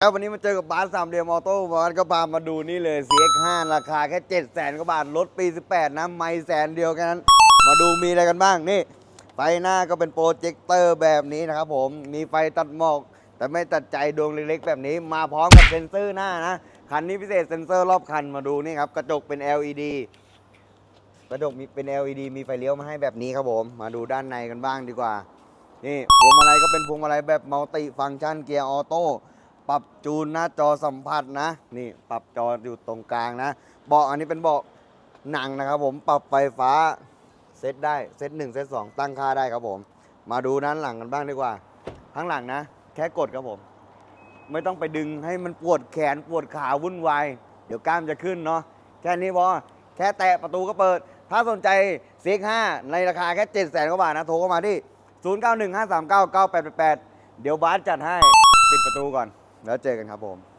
แล้ววันนี้มาเจอกับบาสสามเหลี่ยมออโต้บาสก็พามาดูนี่เลย CX5 ราคาแค่ 7 0 0 0 0 0กว่าบาทรถปี 18 นะ ไม่แสนเดียวแค่นั้น มาดูมีอะไรกันบ้างนี่ ไฟหน้าก็เป็นโปรเจคเตอร์แบบนี้นะครับผมมีไฟตัดหมอก แต่ไม่ตัดใจดวงเล็กๆ แบบนี้ มาพร้อมกับเซ็นเซอร์หน้านะ คันนี้พิเศษเซ็นเซอร์รอบคันมาดูนี่ครับกระจกเป็น LED กระจกมีเป็น LED มีไฟเลี้ยวมาให้แบบนี้ครับผม มาดูด้านในกันบ้างดีกว่านี่พวงมาลัยก็เป็นพวงมาลัยแบบมัลติฟังก์ชันเกียร์ออโต้ ปรับจูนหน้าจอสัมผัสนะ นี่ปรับจออยู่ตรงกลางนะเบาะอันนี้เป็นเบาะหนังนะครับผมปรับไฟฟ้าเซตได้เซตหนึ่งเซตสองตั้งค่าได้ครับผม มาดูด้านหลังกันบ้างดีกว่าข้างหลังนะ แค่กดครับผม ไม่ต้องไปดึงให้มันปวดแขนปวดขาวุ่นวายเดี๋ยวกล้ามจะขึ้นเนาะแค่นี้พอแค่แตะประตูก็เปิด ถ้าสนใจเซ็ก5ในราคาแค่7 0 0 0 0 0กว่าบาทนะโทรเข้ามาที่ 0915399888 เดี๋ยวบาสจัดให้ ปิดประตูก่อน แล้วเจอกันครับผม